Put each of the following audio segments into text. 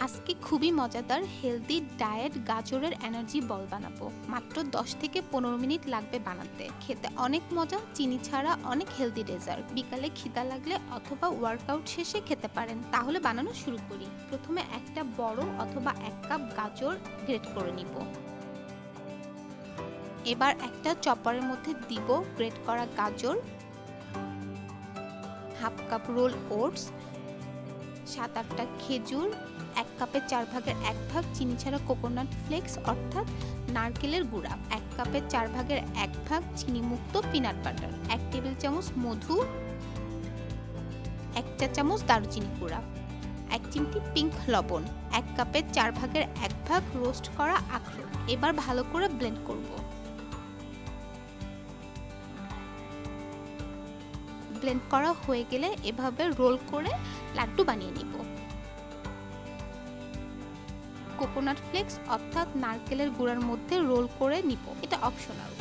আজকে খুবই মজাদার হেলদি ডায়েট গাজরের এনার্জি বল বানাবো। মাত্র 10 থেকে পনেরো মিনিট লাগবে বানাতে। খেতে অনেক মজা, চিনি ছাড়া অনেক হেলদি ডেজার্ট বিকালে খিদা লাগলে অথবা ওয়ার্কআউট শেষে খেতে পারেন। তাহলে বানানো শুরু করি। প্রথমে একটা বড় অথবা এক কাপ গাজর গ্রেট করে নিব। এবার একটা চপারের মধ্যে দিব গ্রেট করা গাজর। হাফ কাপ রোল ওটস সাত আটটা খেজুর, এক কাপের চার ভাগের এক ভাগ চিনি ছাড়া কোকোনাট ফ্লেক্স অর্থাৎ নারকেলের গুঁড়া, এক কাপের চার ভাগের এক ভাগ চিনি মুক্ত পিনাট বাটার এক টেবিল চামচ মধু, এক চা চামচ দারুচিনি গুঁড়া, এক চিমটি পিঙ্ক লবণ, এক কাপের চার ভাগের এক ভাগ রোস্ট করা আখরোট। এবার ভালো করে ব্লেন্ড করব। ব্লেন্ড করা হয়ে গেলে এভাবে রোল করে লাড্ডু বানিয়ে নিব। কোকোনাট ফ্লেক্স অর্থাৎ নারকেলের গুঁড়ার মধ্যে রোল করে নিব। এটা অপশনাল।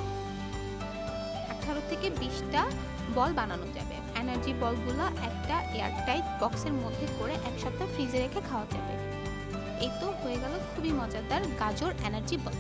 আঠারো থেকে বিশটা বল বানানো যাবে। এনার্জি বলগুলো একটা এয়ারটাইট বক্সের মধ্যে করে এক সপ্তাহ ফ্রিজে রেখে খাওয়া যাবে। এই তো হয়ে গেল খুবই মজাদার গাজর এনার্জি বল।